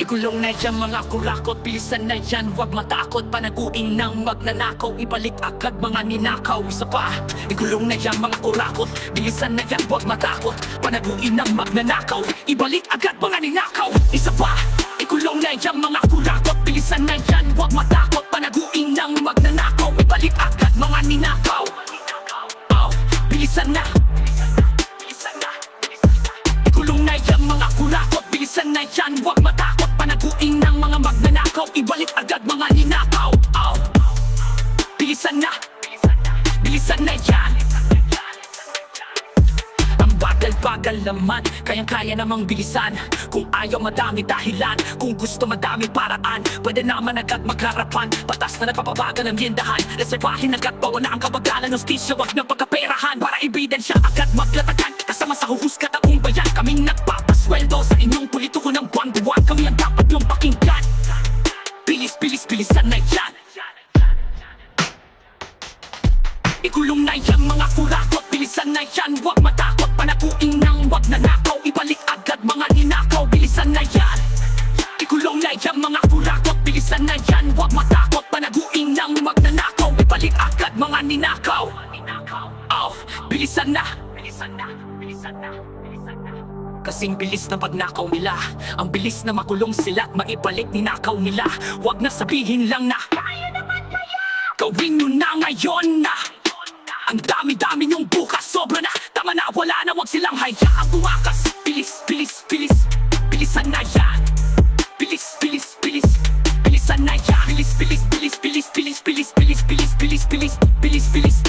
Ikulong na yan mga kurakot Bilisan na yan, huwag matakot Panaguin ng magnanakaw. Ibalik agad mga ninakaw Isa pa, ikulong na yan mga kurakot Bilisan na yan, huwag matakot Panaguin ng magnanakaw. Ibalik agad mga ninakaw Isa pa, ikulong na yan mga kurakot Bilisan na yan, huwag matakot Panaguin ng magnanakaw. Ibalik agad mga ninakaw Bilisan na yan, huwag matakot Panaguin ng mga magnanakaw. Ibalik agad mga ninakaw. Oh. Bilisan na. Bilisan na yan. Ang bagal-bagal naman Kayang-kaya namang bilisan. Kung ayaw madami dahilan. Kung gusto madami paraan. Pwede naman agad magharapan. Batas na nagpapabagal ang yendahan Reservahin agad bawa na ang kabagalan. Hostisya wag ng pagkaperahan. Para ebidensya agad maglatagan. Kasama sa huhusgat ang bayan Kaming inyong politiko ng buwan-buwan Kami ang dapat yung pakinggan Bilis, bilis, bilisan na yan. Ikulong na yan mga kurakot Bilisan na yan, huwag matakot Panaguin ng wag nanakaw. Ibalik agad mga ninakaw Bilisan na yan. Ikulong na yan mga kurakot Bilisan na yan, huwag matakot Panaguin ng magnanakaw Ibalik agad mga ninakaw. Oh, bilisan na. Bilisan na, bilisan na, bilisan na Kasing bilis na pagnakaw nila Ang bilis na makulong sila at maibalik ninakaw nila Huwag na sabihin lang na Kaya naman kaya Gawin nyo na ngayon na Ang dami-dami nyong bukas Sobra na, tama na, wala na Huwag silang hayaang bumakas Bilis, bilis, bilis Bilisan na yan Bilis, bilis, bilis Bilisan na yan Bilis, bilis, bilis, bilis, bilis, bilis, bilis, bilis, bilis, bilis, bilis, bilis